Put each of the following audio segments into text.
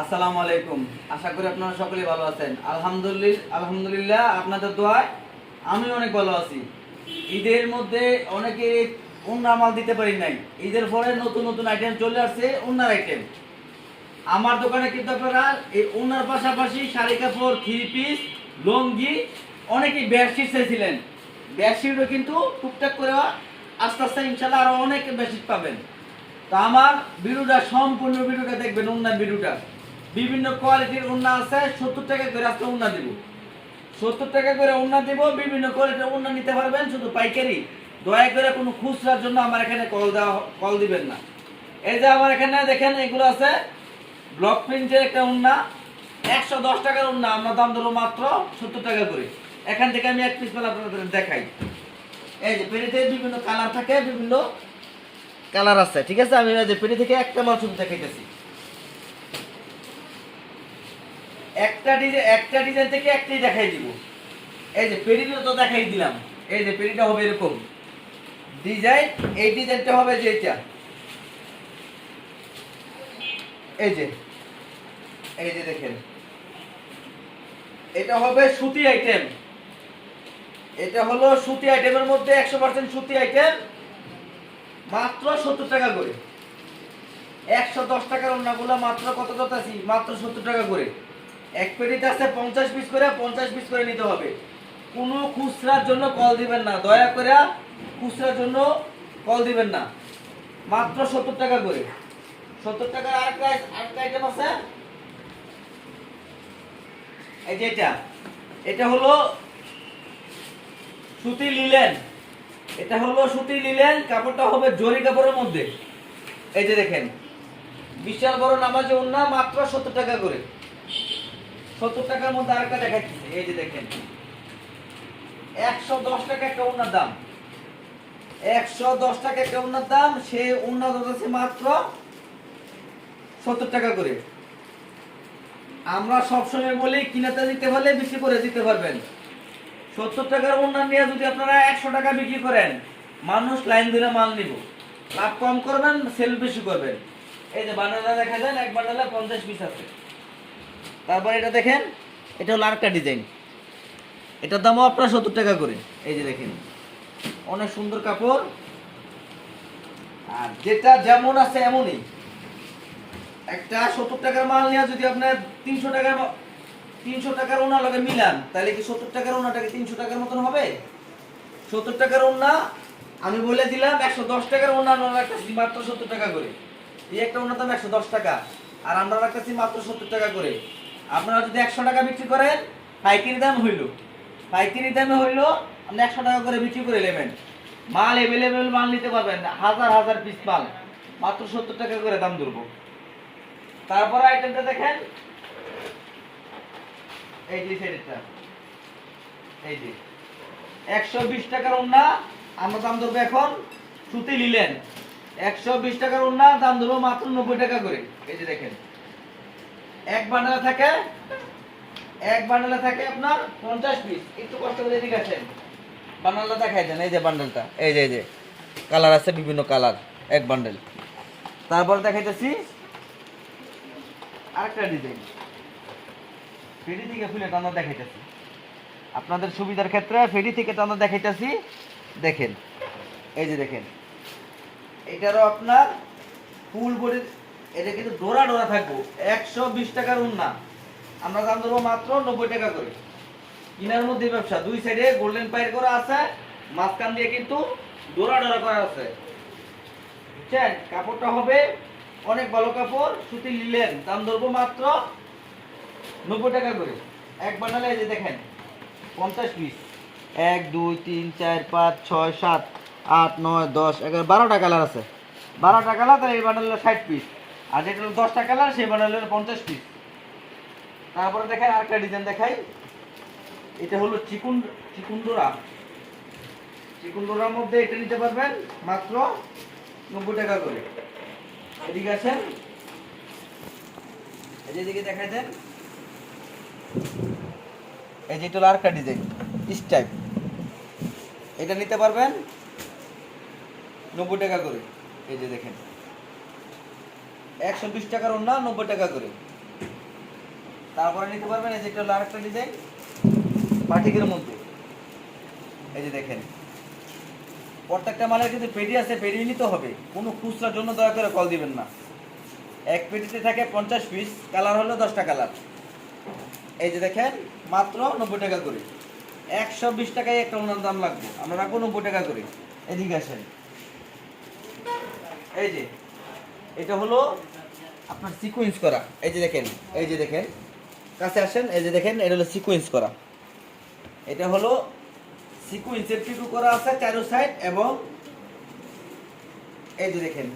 আসসালামু আলাইকুম। আশা করি আপনারা সকলে ভালো আছেন। আলহামদুলিল্লাহ আলহামদুলিল্লাহ আপনাদের দোয়ায় আমি অনেক ভালো আছি। ঈদের মধ্যে অনেকে উন্না মাল দিতে পারি নাই। ঈদের পরে নতুন নতুন আইটেম চলে আসছে, উন্নার আইটেম আমার দোকানে কিন্তু আপনারা এই উন্নার পাশাপাশি শাড়ি কাপড়, থ্রি পিস, লঙ্গি অনেকেই বেডশিট চাইছিলেন। বেডশিটও কিন্তু টুকটাক করে আস্তে আস্তে ইনশাল্লাহ আরও অনেক বেডশিট পাবেন। তা আমার ভিডিওটা, সম্পূর্ণ ভিডিওটা দেখবেন, উন্নার ভিডিওটা। বিভিন্ন কোয়ালিটির উন্না আছে, সত্তর টাকা করে আজকে উন্না দিব। সত্তর টাকা করে উন্না দিব, বিভিন্ন কোয়ালিটির উন্না নিতে পারবেন, শুধু পাইকারি। দয়া করে কোনো খুচরার জন্য আমার এখানে কল দেওয়া কল দিবেন না। এই যে আমার এখানে দেখেন, এগুলো আছে ব্লক প্রিন্টের একটা উন্না, একশো দশ টাকার উন্না, আমরা দাম দেবো মাত্র সত্তর টাকা করে। এখান থেকে আমি এক পিস মাল আপনাদের দেখাই। এই যে পেরিতে বিভিন্ন কালার থাকে, বিভিন্ন কালার আছে, ঠিক আছে? আমি এই যে পেরি থেকে একটা মাল দেখাইতেছি। একটা ডিজাইন একটা ডিজাইন থেকে একটাই দেখাই দিব। এই যে পেরিটা তো দেখাই দিলাম। এই যে পেরিটা হবে এরকম। ডিজাইন এই ডিজাইনটা হবে যে এটা এই যে এই যে দেখেন। এটা হবে সুতি আইটেম এটা হলো সুতি আইটেমের মধ্যে একশো পার্সেন্ট সুতি আইটেম মাত্র সত্তর টাকা করে। একশো দশ টাকার ওনাগুলো মাত্র কত কত আছি মাত্র সত্তর টাকা করে। এক পেটিতে আছে পঞ্চাশ পিস করে পঞ্চাশ পিস করে নিতে হবে। কোনো খুচরার জন্য কল দিবেন না। দয়া করে খুচরার জন্য কল দিবেন না। মাত্র সত্তর টাকা করে। সত্তর টাকার আরেকটা আরেকটা আইটেম আছে। এই যে এটা। এটা হলো সুতি লিলেন। এটা হলো সুতি লিলেন। কাপড়টা হবে জরি কাপড়ের মধ্যে। এই যে দেখেন। বিশাল বড় নামাজে উন্না মাত্র সত্তর টাকা করে। সত্তর টাকার মধ্যে আরেকটা দেখাচ্ছি এই যে দেখেন। একশো দশ টাকা একটা উন্নার দাম। একশো দশ টাকা একটা উন্নার দাম, সে ধরেছে মাত্র সত্তর টাকা করে। আমরা সবসময় বলি, কিনাতে দিতে পারলে বিক্রি করে দিতে পারবেন। সত্তর টাকার উন্নয়ন নিয়ে যদি আপনারা একশো টাকা বিক্রি করেন, মানুষ লাইন ধরে মাল নিব। লাভ কম করবেন, সেল বেশি করবেন। এই যে বান্ডালা দেখা যান এক বান্ডালে পঞ্চাশ পিস আছে। তারপর এটা দেখেন, এটা হলো আরেকটা ডিজাইন। এটার দামও আপনার সত্তর টাকা করে। এই যে দেখেন, অনেক সুন্দর কাপড়। আর যেটা যেমন আছে এমনই। একটা সত্তর টাকার মাল নিয়ে যদি আপনার তিনশো টাকার তিনশো টাকার ওনা লগে মিলান, তাহলে কি সত্তর টাকার ওনাটাকে তিনশো টাকার মতন হবে? সত্তর টাকার ওনা, আমি বলে দিলাম, একশো দশ টাকার ওনা রাখতেছি মাত্র সত্তর টাকা করে। এই একটা ওনার দাম একশো দশ টাকা, আর আমরা রাখতেছি মাত্র সত্তর টাকা করে। আপনারা যদি একশো টাকা বিক্রি করেন, পাইকারি দাম হইল। পাইকারি দামে হইল, আপনি একশো টাকা করে বিক্রি করে নেবেন। মাল এভেলেবেল মাল নিতে পারবেন হাজার হাজার পিস মাল। মাত্র সত্তর টাকা করে দাম ধরবো। তারপরে আইটেমটা দেখেন। এই যে সেটটা এই যে। একশো বিশ টাকার উন্না আমরা দাম ধরবো এখন সুতি নিলেন একশো বিশ টাকার উন্না দাম ধরবো মাত্র নব্বই টাকা করে। এই যে দেখেন। এক বান্ডেলে থাকে, এক বান্ডেলে থাকে আপনার পঞ্চাশ পিস একটু কষ্ট করে এদিকে আছেন বান্ডেলটা দেখাই দেন, এই যে বান্ডেলটা, এই যে এই যে। কালার আছে, বিভিন্ন কালার, এক বান্ডেল। তারপর দেখাইতেছি আরেকটা ডিজাইন ফেরি থেকে খুলে টানা দেখাইতেছি। আপনাদের সুবিধার ক্ষেত্রে ফেরি থেকে টানা দেখাইতেছি। দেখেন, এই যে দেখেন। এটারও আপনার ফুল বডি এটা কিন্তু ডোরা ডোরা থাকব। একশো বিশ টাকার উন্না। আমরা দাম দেবো মাত্র নব্বই টাকা করে। কিনার মধ্যে ব্যবসা। দুই সাইডে গোল্ডেন পাইর করা আছে, মাঝখান দিয়ে কিন্তু ডোরা ডোরা করা আছে। বুঝছেন? কাপড়টা হবে অনেক ভালো কাপড়, সুতি নিলেন দাম ধরবো মাত্র নব্বই টাকা করে। এক বান্ডালে এই যে দেখেন, পঞ্চাশ পিস এক, দুই, তিন, চার, পাঁচ, ছয়, সাত, আট, নয়, দশ, এগারো, বারোটা কালার আছে। বারোটা কালার তাহলে এই বান্ডালে ষাট পিস আর যেটা দশটা কালার সেই বান্ডালে হলো পঞ্চাশ পিস তারপরে দেখেন আরেকটা ডিজাইন দেখাই। এটা হলো চিকুন চিকুন্ডোরা চিকুন্ডোরার মধ্যে এটা নিতে পারবেন মাত্র নব্বই টাকা করে। এদিকে আছেন এদিকে দেখাই দেন। এই যে এটা হলো আরেকটা ডিজাইন স্টাইপ এটা নিতে পারবেন নব্বই টাকা করে। এই যে দেখেন। একশো বিশ টাকার ওনা নব্বই টাকা করে। তারপরে নিতে পারবেন এই যে এটা হলো আরেকটা ডিজাইন বাটিকের মধ্যে। এই যে দেখেন। প্রত্যেকটা মালের কিন্তু পেটি আছে পেডি নিতে হবে। কোনো খুচরার জন্য দয়া করে কল দিবেন না। এক পেটিতে থাকে পঞ্চাশ পিস কালার হলো দশটা কালার এই যে দেখেন, মাত্র নব্বই টাকা করে। একশো বিশ টাকায় একটা ওনার দাম লাগবে। আমরা রাখব নব্বই টাকা করে। এদিকে আসেন। এই যে এটা হলো আপনার সিকোয়েন্স করা। এই যে দেখেন, এই যে দেখেন, কাছে আসেন, এই যে দেখেন, এটা হলো সিকোয়েন্স করা। এটা হলো সিকোয়েন্সের পিকু করা আছে চারো সাইড এবং এই যে দেখেন,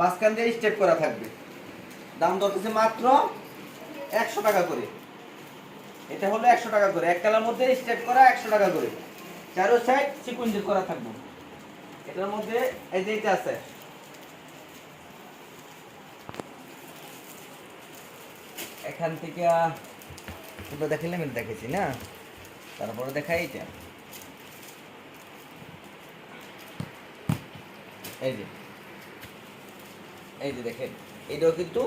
মাঝখান দিয়ে স্টেপ করা থাকবে। দাম ধরতেছে মাত্র একশো টাকা করে। এটা হলো একশো টাকা করে। এক কালার মধ্যে স্টেপ করা একশো টাকা করে। চারো সাইড সিকোয়েন্সের করা থাকবে। এটার মধ্যে এই যে এটা আছে। এখান থেকে দুটো দেখালাম এটা দেখেছি না? তারপরে দেখাই এটা এই যে এই যে দেখেন, এটাও কিন্তু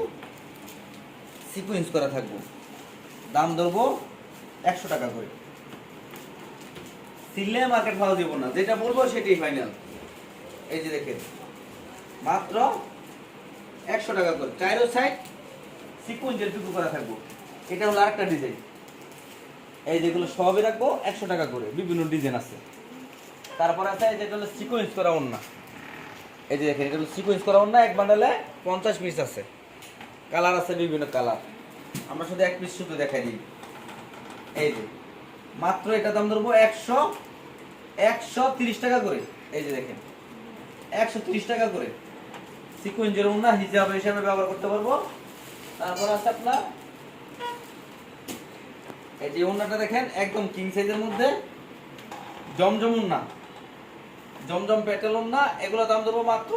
সিকুয়েন্স করা থাকব। দাম ধরবো একশো টাকা করে। সিললে মার্কেট ভালো দেবো না, যেটা বলব সেটাই ফাইনাল এই যে দেখেন, মাত্র একশো টাকা করে। চাইরো সাইড সিকুয়েন্সের টুকু করা থাকব। এটা হলো আরেকটা ডিজাইন এই যেগুলো সবই রাখব একশো টাকা করে, বিভিন্ন ডিজাইন আছে। তারপরে আছে এই যেটা হলো সিকুয়েন্স করা ওন্না এই যে দেখেন, এটা হলো সিকুয়েন্স করা ওন্না এক বান্ডালে পঞ্চাশ পিস আছে। কালার আছে বিভিন্ন কালার আমরা শুধু এক পিস শুধু দেখাই দিই। এই যে, মাত্র এটা দাম ধরবো একশো একশো তিরিশ টাকা করে। এই যে দেখেন, একশো তিরিশ টাকা করে। সিকুয়েন্সের ওন্না হিসাব হিসাবে ব্যবহার করতে পারব। তারপর আছে আপনার, এই যে ওন্নাটা দেখেন, একদম কিং সাইজের মধ্যে। জমজম ওন্না জমজম প্যাটেল ওন্না এগুলো দাম ধরবো মাত্র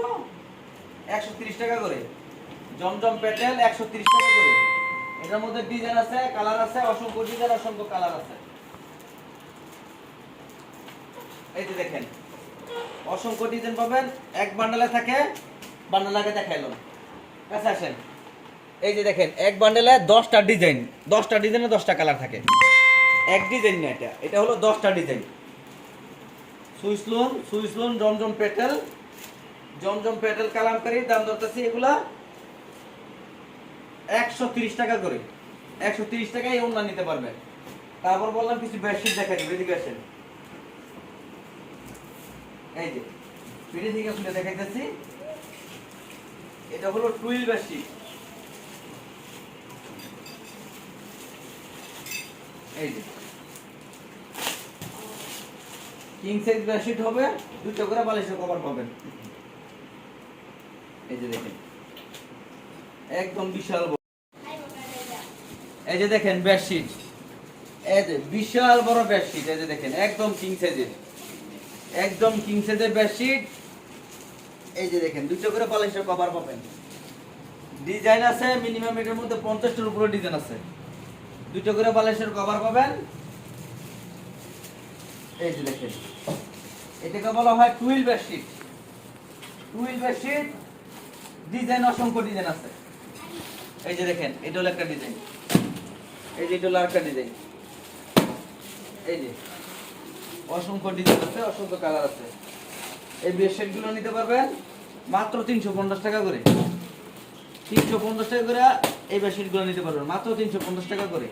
একশো টাকা করে। জমজম প্যাটেল একশো টাকা করে। এটার মধ্যে ডিজাইন আছে কালার আছে, অসংখ্য ডিজাইন অসংখ্য কালার আছে। এই যে দেখেন, অসংখ্য ডিজাইন পাবেন, এক বান্ডালে থাকে বান্ডাল আগে দেখাইলাম। কাছে আসেন। এই যে দেখেন, এক বান্ডেলে দশটা ডিজাইন দশটা ডিজাইনে দশটা কালার থাকে। এক ডিজাইন না এটা এটা হলো দশটা design Swiss lawn Swiss lawn, Zamzam petal Zamzam petal Kalamkari দাম ধরতেছি এগুলা একশো তিরিশ টাকা করে। একশো তিরিশ টাকায় এই ওনা নিতে পারবেন। তারপর বললাম কিছু বেডশিট দেখা দিবে এদিকে এই যে পিঠে থেকে দেখাইতেছি। এটা হলো twill bedsheet king size bedsheet হবে বালিশের কভার পাবেন। এই যে একদম বেডশিট এই যে বিশাল বড় বেডশিট দেখেন, একদম কিং সাইজের একদম কিং সাইজের বেডশিট এই যে দেখেন, দুটো করে বালিশের কভার পাবেন। ডিজাইন আছে মিনিমাম এটার মধ্যে পঞ্চাশটার উপরে ডিজাইন আছে। দুটো করে বালিশের কভার পাবেন। এই যে দেখেন, এটাকে বলা হয় twill bedsheet. Twill bedsheet, design অসংখ্য ডিজাইন আছে। এই যে দেখেন, এটা হলো একটা ডিজাইন। এই যে এটা হলো আরেকটা ডিজাইন। এই যে, অসংখ্য ডিজাইন আছে, অসংখ্য কালার আছে। এই বেডশিটগুলো নিতে পারবেন মাত্র তিনশো পঞ্চাশ টাকা করে। তিনশো পঞ্চাশ টাকা করে এই বেডশিটগুলো নিতে পারবেন। মাত্র তিনশো পঞ্চাশ টাকা করে।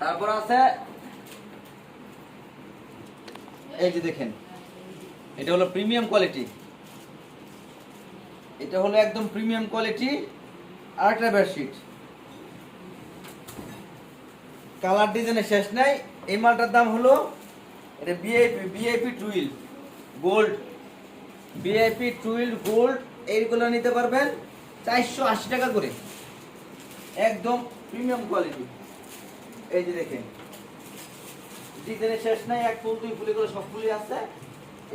তারপর আছে, এই যে দেখেন, এটা হলো প্রিমিয়াম কোয়ালিটি এটা হলো একদম প্রিমিয়াম কোয়ালিটি আর একটা বেডশিট কালার ডিজাইনের শেষ নাই, এই মালটার দাম হলো, এটা VIP VIP twill gold VIP twill gold এইগুলো নিতে পারবেন। চারশো আশি টাকা করে। একদম প্রিমিয়াম কোয়ালিটি এই যে দেখেন। ডিজাইনের শেষ নাই, এক ফুল, দুই ফুল, এগুলো সব ফুলই আছে।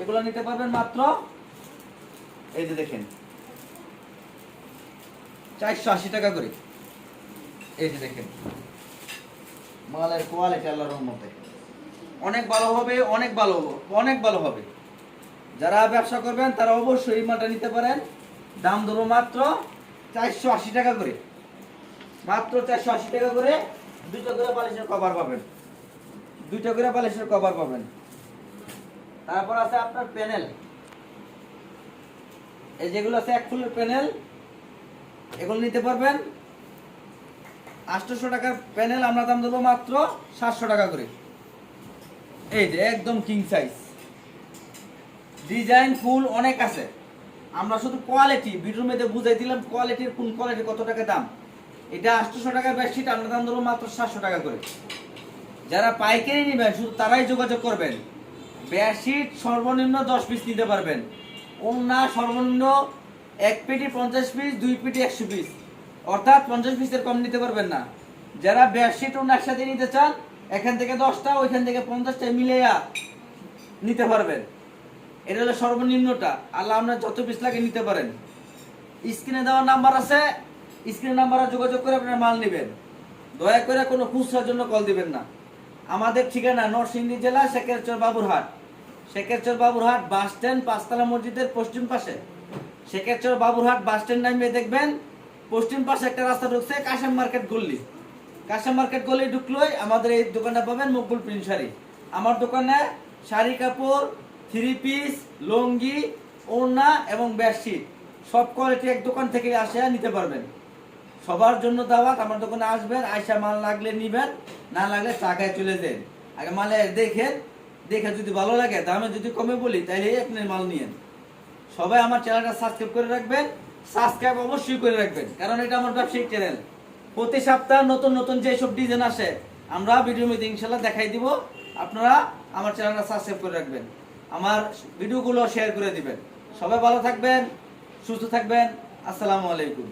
এগুলো নিতে পারবেন মাত্র, এই যে দেখেন। চারশো আশি টাকা করে। এই যে দেখেন। মালের কোয়ালিটি আল্লাহর মধ্যে অনেক ভালো হবে, অনেক ভালো অনেক ভালো হবে। যারা ব্যবসা করবেন, তারা অবশ্যই মালটা নিতে পারেন। দাম ধরো মাত্র চারশো আশি টাকা করে। মাত্র চারশো আশি টাকা করে দুইটা করে বালিশের কভার পাবেন। দুইটা করে বালিশের কভার পাবেন। তারপর আছে আপনার প্যানেল। এই যেগুলো আছে এক ফুলের প্যানেল, এগুলো নিতে পারবেন। আটশোশো টাকার প্যানেল আমরা দাম দেবো মাত্র সাতশো টাকা করে। এই যে একদম কিং সাইজ ডিজাইন ফুল অনেক আছে। আমরা শুধু কোয়ালিটি ভিডিওর মধ্যে বুঝাই দিলাম কোয়ালিটির কোন কোয়ালিটি কত টাকা দাম? এটা আটশোশো টাকার বেডশিট আমরা দাম দেবো মাত্র সাতশো টাকা করে। যারা পাইকারি নেবেন, শুধু তারাই যোগাযোগ করবেন। বেডশিট সর্বনিম্ন দশ পিস নিতে পারবেন। ওনা সর্বনিম্ন এক পেটি পঞ্চাশ পিস দুই পেটি একশো পিস অর্থাৎ পঞ্চাশ পিসের কম নিতে পারবেন না। যারা বেডশিট ওনা একসাথে নিতে চান, এখান থেকে দশটা, ওইখান থেকে পঞ্চাশটা মিলেয়া নিতে পারবেন। এটা হলো সর্বনিম্নটা। আল্লাহ আপনার যত পিস লাগে নিতে পারেন। স্ক্রিনে দেওয়ার নাম্বার আছে, স্ক্রিনে নাম্বারে যোগাযোগ করে আপনার মাল নেবেন। দয়া করে কোনো খুচরার জন্য কল দিবেন না। আমাদের ঠিকানা নরসিংদী জেলা, শেখেরচর বাবুরহাট। শেখেরচর বাবুরহাট বাস স্ট্যান্ড, পাঁচতলা মসজিদের পশ্চিম পাশে। শেখেরচর বাবুরহাট বাস স্ট্যান্ড নামিয়ে দেখবেন। পশ্চিম পাশে একটা রাস্তা ঢুকছে, কাশেম মার্কেট গল্লি কাশেম মার্কেট গলি ঢুকলোই আমাদের এই দোকানটা পাবেন মকবুল প্রিন্ট শাড়ি। আমার দোকানে শাড়ি, কাপড় থ্রি পিস, লুঙ্গি, ওড়না এবং বেডশিট। সব কোয়ালিটি এক দোকান থেকে আসে নিতে পারবেন। সবার জন্য দাওয়াত, আমার দোকানে আসবেন আয়সা মাল লাগলে নিবেন, না লাগলে টাকায় চলে দেন আগে মালে দেখেন, দেখে যদি ভালো লাগে, দামে যদি কমে বলি তাহলে আপনি মাল নিয়েন। সবাই আমার চ্যানেলটা সাবস্ক্রাইব করে রাখবেন, সাবস্ক্রাইব অবশ্যই করে রাখবেন, কারণ এটা আমার ব্যবসায়িক চ্যানেল। প্রতি সপ্তাহ নতুন নতুন যেসব ডিজাইন আসে, আমরা ভিডিও মধ্যে ইনশাল্লাহ দেখাই দিব। আপনারা আমার চ্যানেলটা সাবস্ক্রাইব করে রাখবেন। আমার ভিডিওগুলো শেয়ার করে দিবেন। সবাই ভালো থাকবেন সুস্থ থাকবেন। আসসালামু আলাইকুম।